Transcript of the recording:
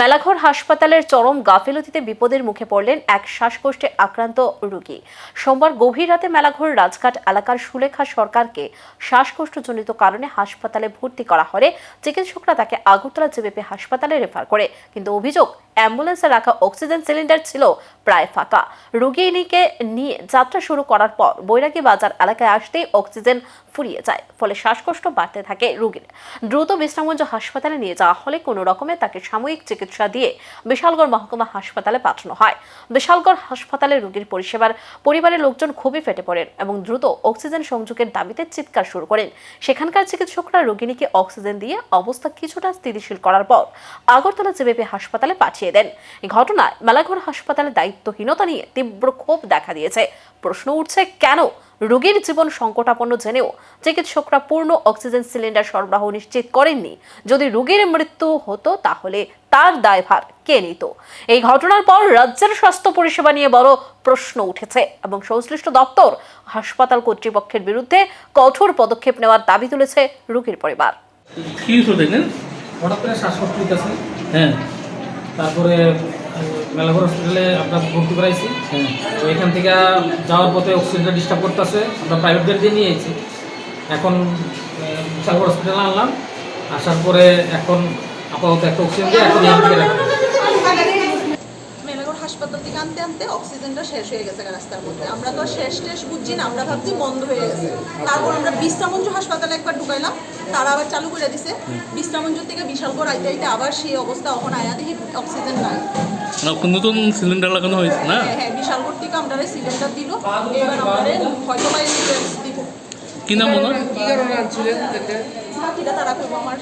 মেলাঘর হাসপাতালের চরম গাফিলতিতে বিপদের মুখে পড়লেন এক শ্বাসকষ্টে আক্রান্ত রোগী। সোমবার গভীর রাতে মেলাঘর রাজঘাট এলাকার সুলেখা সরকারকে শ্বাসকষ্টজনিত কারণে হাসপাতালে ভর্তি করা হলে চিকিৎসকরা তাকে আগরতলা জেবিপি হাসপাতালে রেফার করে। কিন্তু অভিযোগ, অ্যাম্বুলেন্সে রাখা অক্সিজেন সিলিন্ডার ছিল প্রায় ফাঁকা। রোগীকে নিয়ে যাত্রা শুরু করার পর বৈরাগী বাজার এলাকায় আসতেই অক্সিজেন ফুরিয়ে যায়, ফলে শ্বাসকষ্ট বাড়তে থাকে রোগীর। দ্রুত বিশ্রামগঞ্জ হাসপাতালে নিয়ে যাওয়া হলে কোনো রকমে তাকে সাময়িক চিকিৎসা দিয়ে বিশালগড় মহকুমা হাসপাতালে পাঠানো হয়। বিশালগড় হাসপাতালে রোগীর পরিষেবার পরিবারের লোকজন খুবই ফেটে পড়েন এবং দ্রুত অক্সিজেন সংযোগের দাবিতে চিৎকার শুরু করেন। সেখানকার চিকিৎসকরা রোগিনীকে অক্সিজেন দিয়ে অবস্থা কিছুটা স্থিতিশীল করার পর আগরতলা জেবিপি হাসপাতালে পাঠিয়ে দেন। ঘটনায় মেলাঘর হাসপাতালে দায়িত্বহীনতা নিয়ে তীব্র ক্ষোভ দেখা দিয়েছে। প্রশ্ন উঠছে কেন রোগীর জীবন সংকটাপন্ন জেনেও চিকিৎসকরা পূর্ণ অক্সিজেন সিলিন্ডার সরবরাহ নিশ্চিত করেননি। যদি রোগীর মৃত্যু হতো তাহলে তার দায়ভার কে নিত? এই ঘটনার পর রাজ্যের স্বাস্থ্য পরিষেবা নিয়ে বড় প্রশ্ন উঠেছে এবং সংশ্লিষ্ট দপ্তর হাসপাতাল কর্তৃপক্ষের বিরুদ্ধে কঠোর পদক্ষেপ নেওয়ার দাবি তুলেছে রোগীর পরিবার। হঠাৎ করে শ্বাসকষ্ট হ্যাঁ। তারপরে মেলাঘর হসপিটালে আপনার ভর্তি করাইছি। হ্যাঁ। তো এখান থেকে যাওয়ার পথে অক্সিজেনটা ডিস্টার্ব করতেছে আমরা প্রাইভেট গাড়ি দিয়ে নিয়েছি। এখন বিশালগড় হসপিটালে আনলাম আসার পরে এখন আপাতত একটা অক্সিজেন দিয়ে এখন এদিকে রাখি মেলাগড় হাসপাতাল থেকে আনতে আনতে অক্সিজেনটা শেষ হয়ে গেছে রাস্তার মধ্যে। আমরা তো শেষ টেস বুঝছি না আমরা ভাবছি বন্ধ হয়ে গেছে। তারপর আমরা বিশ্রামঞ্জ হাসপাতালে একবার ঢুকাইলাম তারা আবার চালু করে দিছে। বিশ্রামঞ্জ থেকে বিশালগড় আইতে আইতে আবার সেই অবস্থা এখন আয়া দেখি অক্সিজেন নাই। নতুন সিলিন্ডার লাগানো হয়েছে না? হ্যাঁ হ্যাঁ বিশালগড় থেকে আমরা সিলিন্ডার দিল এবার আমাদের হয়তো বা দিব। কি নাম ওনার? বাকিটা তারা করব আমার।